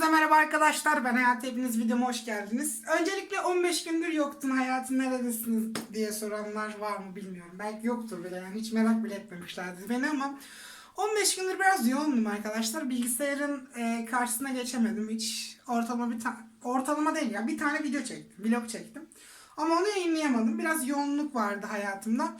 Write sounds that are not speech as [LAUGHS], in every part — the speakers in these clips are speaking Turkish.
Hepinize merhaba arkadaşlar. Ben Hayat. Hepiniz videoma hoş geldiniz. Öncelikle 15 gündür yoktun. Hayatım neredesiniz diye soranlar var mı bilmiyorum. Belki yoktur bile yani. Hiç merak bile etmemişlerdi beni ama 15 gündür biraz yoğundum arkadaşlar. Bilgisayarın e, karşısına geçemedim. Hiç ortalama bir ortalama değil ya. Bir tane video çektim. Vlog çektim. Ama onu yayınlayamadım. Biraz yoğunluk vardı hayatımda.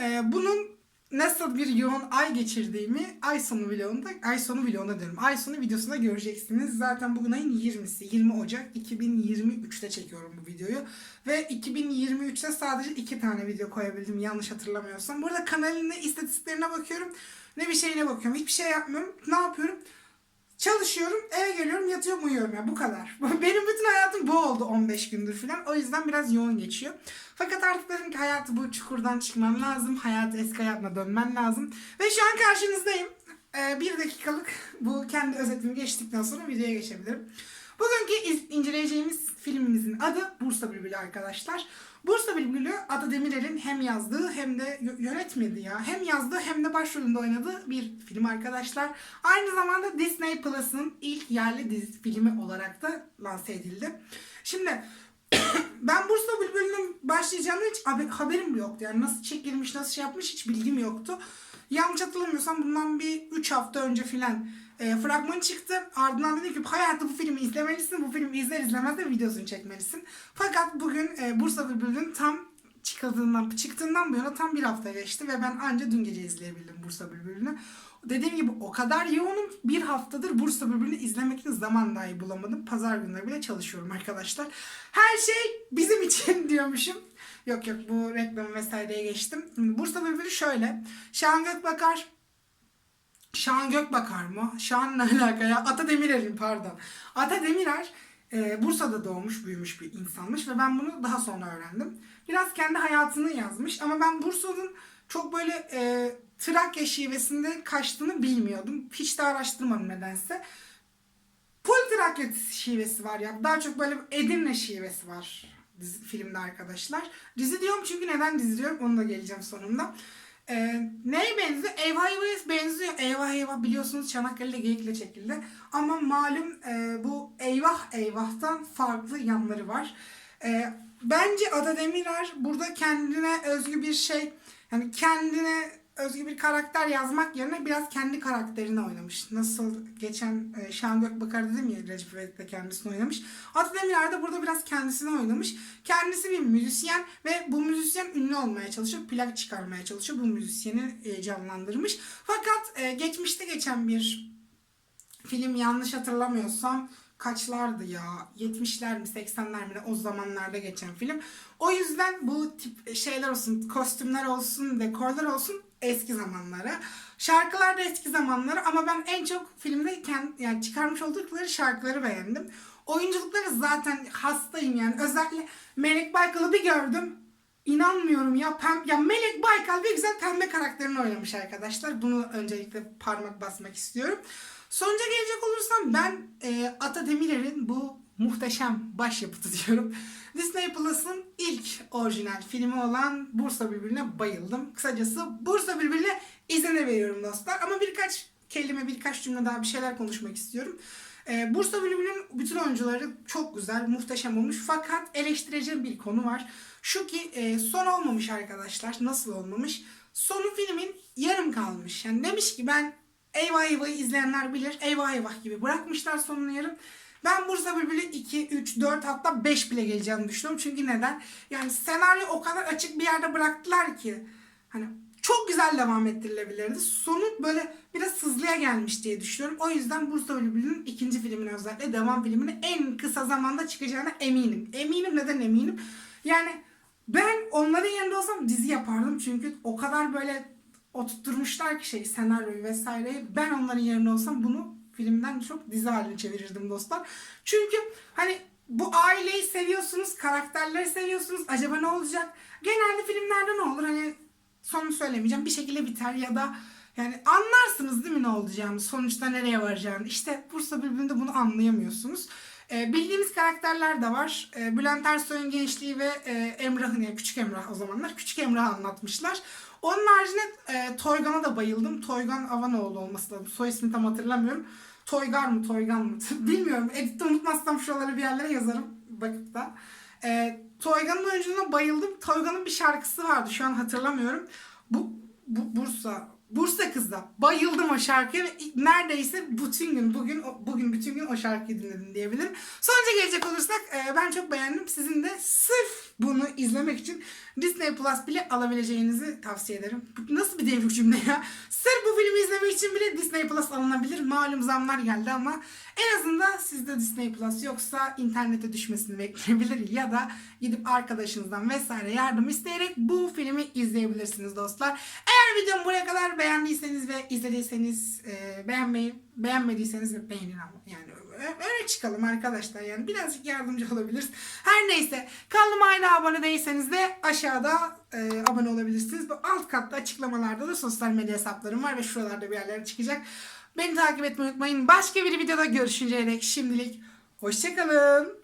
E, bunun nasıl bir yoğun ay geçirdiğimi ay sonu vlogunda, ay sonu vlogunda diyorum. Ay sonu videosunda göreceksiniz. Zaten bugün ayın 20'si. 20 Ocak 2023'te çekiyorum bu videoyu. Ve 2023'te sadece iki tane video koyabildim yanlış hatırlamıyorsam. Burada kanalın ne istatistiklerine bakıyorum ne bir şeyine bakıyorum. Hiçbir şey yapmıyorum. Ne yapıyorum? Çalışıyorum, eve geliyorum, yatıyorum, uyuyorum ya bu kadar. [LAUGHS] Benim bütün hayatım bu oldu 15 gündür falan. O yüzden biraz yoğun geçiyor. Fakat artık dedim ki hayatı bu çukurdan çıkmam lazım. Hayatı eski hayatına dönmem lazım. Ve şu an karşınızdayım. Ee, bir dakikalık bu kendi özetimi geçtikten sonra videoya geçebilirim. Bugünkü iz- inceleyeceğimiz filmimizin adı Bursa Bülbülü arkadaşlar. Bursa Bülbülü Ada Demirer'in hem yazdığı hem de yö- yönetmedi ya. Hem yazdığı hem de başrolünde oynadığı bir film arkadaşlar. Aynı zamanda Disney Plus'ın ilk yerli dizi filmi olarak da lanse edildi. Şimdi [COUGHS] ben Bursa Bülbülü'nün başlayacağını hiç haber- haberim yoktu. Yani nasıl çekilmiş, nasıl şey yapmış hiç bilgim yoktu. Yanlış hatırlamıyorsam bundan bir 3 hafta önce filan e, fragman çıktı. Ardından dedi ki hayatı bu filmi izlemelisin. Bu filmi izler izlemez de videosunu çekmelisin. Fakat bugün e, Bursa Bülbülü'nün tam çıkıldığından, çıktığından bu yana tam bir hafta geçti ve ben anca dün gece izleyebildim Bursa Bülbülü'nü. Dediğim gibi o kadar yoğunum. Bir haftadır Bursa Bülbülü'nü izlemek için zaman dahi bulamadım. Pazar günleri bile çalışıyorum arkadaşlar. Her şey bizim için [LAUGHS] diyormuşum. Yok yok bu reklamı vesaireye geçtim. Şimdi Bursa Bülbülü şöyle. Şahan Gökbakar Şahan Gökbakar mı? Şahan ne [LAUGHS] alaka ya? Ata Demirer'in pardon. Ata Demirer e, Bursa'da doğmuş büyümüş bir insanmış ve ben bunu daha sonra öğrendim. Biraz kendi hayatını yazmış ama ben Bursa'nın çok böyle e, Trakya şivesinde kaçtığını bilmiyordum. Hiç de araştırmadım nedense. Full Trakya şivesi var ya. Daha çok böyle Edirne şivesi var dizi, filmde arkadaşlar. Dizi diyorum çünkü neden dizi diyorum onu da geleceğim sonunda. Ee, neye benziyor? Eyvah Eyvah'a benziyor. Eyvah Eyvah biliyorsunuz Çanakkale'de geyikle çekildi. Ama malum e, bu Eyvah Eyvah'tan farklı yanları var. E, bence Ada Demirer burada kendine özgü bir şey, yani kendine özgü bir karakter yazmak yerine biraz kendi karakterini oynamış. Nasıl geçen e, Şahan Gökbakar dedim ya Recep İvedik de kendisini oynamış. Ata Demirer de burada biraz kendisini oynamış. Kendisi bir müzisyen ve bu müzisyen ünlü olmaya çalışıyor. Plak çıkarmaya çalışıyor. Bu müzisyeni e, canlandırmış. Fakat e, geçmişte geçen bir film yanlış hatırlamıyorsam kaçlardı ya 70'ler mi 80'ler mi ne o zamanlarda geçen film. O yüzden bu tip şeyler olsun kostümler olsun dekorlar olsun eski zamanlara. Şarkılar da eski zamanlara ama ben en çok filmde yani çıkarmış oldukları şarkıları beğendim. Oyunculukları zaten hastayım yani. Özellikle Melek Baykal'ı bir gördüm. İnanmıyorum ya. Pem, ya Melek Baykal bir güzel pembe karakterini oynamış arkadaşlar. Bunu öncelikle parmak basmak istiyorum. Sonuca gelecek olursam ben e, Ata Demirer'in bu muhteşem başyapıtı [LAUGHS] diyorum. Disney Plus'ın ilk orijinal filmi olan Bursa Bülbülü'ne bayıldım. Kısacası Bursa Bülbülü'ne izine veriyorum dostlar. Ama birkaç kelime, birkaç cümle daha bir şeyler konuşmak istiyorum. Ee, Bursa Bülbülü'nün bütün oyuncuları çok güzel, muhteşem olmuş. Fakat eleştireceğim bir konu var. Şu ki e, son olmamış arkadaşlar. Nasıl olmamış? Sonu filmin yarım kalmış. Yani demiş ki ben Eyvah Eyvah'ı izleyenler bilir. Eyvah Eyvah gibi bırakmışlar sonunu yarım. Ben Bursa Bülbülü 2, 3, 4 hatta 5 bile geleceğini düşünüyorum. Çünkü neden? Yani senaryo o kadar açık bir yerde bıraktılar ki. Hani çok güzel devam ettirilebilirdi. Sonu böyle biraz hızlıya gelmiş diye düşünüyorum. O yüzden Bursa Bülbülü'nün ikinci filmine özellikle devam filmine en kısa zamanda çıkacağına eminim. Eminim neden eminim? Yani ben onların yerinde olsam dizi yapardım. Çünkü o kadar böyle oturtmuşlar ki şey senaryoyu vesaireyi. Ben onların yerinde olsam bunu filmden çok dizi haline çevirirdim dostlar. Çünkü hani bu aileyi seviyorsunuz, karakterleri seviyorsunuz. Acaba ne olacak? Genelde filmlerde ne olur? Hani sonunu söylemeyeceğim. Bir şekilde biter ya da yani anlarsınız değil mi ne olacağını, sonuçta nereye varacağını. İşte Bursa Bülbülü'nde bunu anlayamıyorsunuz. Ee, bildiğimiz karakterler de var. Ee, Bülent Ersoy'un gençliği ve e, Emrah'ın yani Küçük Emrah o zamanlar. Küçük Emrah'ı anlatmışlar. Onun haricinde e, Toygan'a da bayıldım. Toygan Avanoğlu olması lazım. Soy ismini tam hatırlamıyorum. Toygar mı Toygan mı [LAUGHS] bilmiyorum. Editte unutmazsam şuraları bir yerlere yazarım bakıp da. Ee, Toygan'ın oyunculuğuna bayıldım. Toygan'ın bir şarkısı vardı şu an hatırlamıyorum. Bu, bu Bursa Bursa Kız'da bayıldım o şarkıya ve neredeyse bütün gün bugün bugün bütün gün o şarkıyı dinledim diyebilirim. Sonuca gelecek olursak e, ben çok beğendim. Sizin de sırf bunu izlemek için Disney Plus bile alabileceğinizi tavsiye ederim. Nasıl bir devrik cümle ya? Sırf bu filmi izlemek için bile Disney Plus alınabilir. Malum zamlar geldi ama en azından sizde Disney Plus yoksa internete düşmesini bekleyebilir ya da gidip arkadaşınızdan vesaire yardım isteyerek bu filmi izleyebilirsiniz dostlar. Eğer videomu buraya kadar beğendiyseniz ve izlediyseniz e, beğenmeyi, beğenmediyseniz de beğenin ama yani ö- öyle çıkalım arkadaşlar yani birazcık yardımcı [LAUGHS] olabiliriz. Her neyse kanalıma hala abone değilseniz de aşağıda e, abone olabilirsiniz. Bu alt katta açıklamalarda da sosyal medya hesaplarım var ve şuralarda bir yerlere çıkacak. Beni takip etmeyi unutmayın. Başka bir videoda görüşünceye dek şimdilik hoşçakalın.